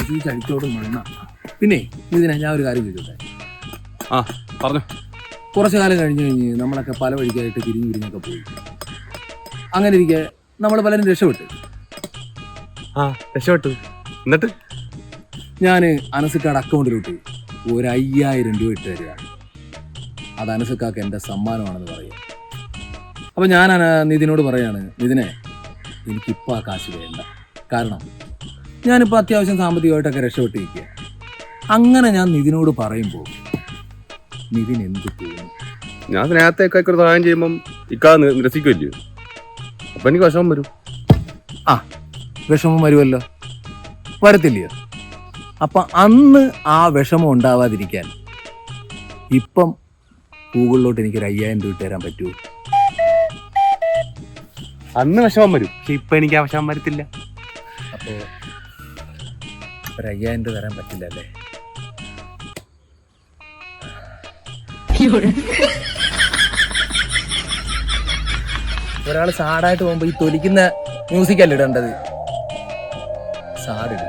സൂചിച്ച് അടിച്ചോട് മണ്ണ പിന്നെ ഇതിനെ ഞാൻ ഒരു കാര്യം ചോദിച്ചോട്ടെ ആ പറഞ്ഞു. കുറച്ചു കാലം കഴിഞ്ഞ് കഴിഞ്ഞ് നമ്മളൊക്കെ പല വഴിക്കായിട്ട് തിരിഞ്ഞു തിരിഞ്ഞൊക്കെ പോയി. അങ്ങനെ ഇരിക്കെ നമ്മൾ പലരും രക്ഷപ്പെട്ടു. ആ രക്ഷപ്പെട്ടു. എന്നിട്ട്? ഞാൻ അനസിക്കാട് അക്കൗണ്ടിലോട്ട് ഒരു അയ്യായിരം രൂപ ഇട്ട് തരികയാണ്. അത് അനസിക്കാക്ക് എന്റെ സമ്മാനമാണെന്ന് പറയുക അപ്പം ഞാൻ നിതിനോട് പറയാണ് നിതിനെ എനിക്കിപ്പോൾ ആ കാശ് വേണ്ട. കാരണം ഞാനിപ്പോൾ അത്യാവശ്യം സാമ്പത്തികമായിട്ടൊക്കെ രക്ഷപ്പെട്ടിരിക്കുക അങ്ങനെ ഞാൻ നിതിനോട് പറയുമ്പോൾ നിതിൻ എന്ത് തോന്നും ഞാൻ നേരത്തെ ഒരു സഹായം ചെയ്യുമ്പം ഇക്കാ നിരസിക്കുമല്ലോ അപ്പൊ എനിക്ക് വിഷമം വരും. ആ വിഷമം വരുമല്ലോ. വരത്തില്ലയോ? അപ്പം അന്ന് ആ വിഷമം ഉണ്ടാവാതിരിക്കാൻ ഇപ്പം ഗൂഗിളിലോട്ട് എനിക്കൊരു അയ്യായിരം രൂപ ഇട്ട് തരാൻ പറ്റുമോ? അന്ന് വിഷമം വരും. പക്ഷെ ഇപ്പൊ എനിക്ക് ആ വിഷമം വരത്തില്ല. അപ്പോൾ ഒരു അയ്യായിരം രൂപ തരാൻ പറ്റില്ല അല്ലേ? ഒരാൾ സാഡായിട്ട് പോകുമ്പോൾ ഈ തൊലിക്കുന്ന മ്യൂസിക് അല്ല ഇടേണ്ടത്? സാഡ് ഇടും.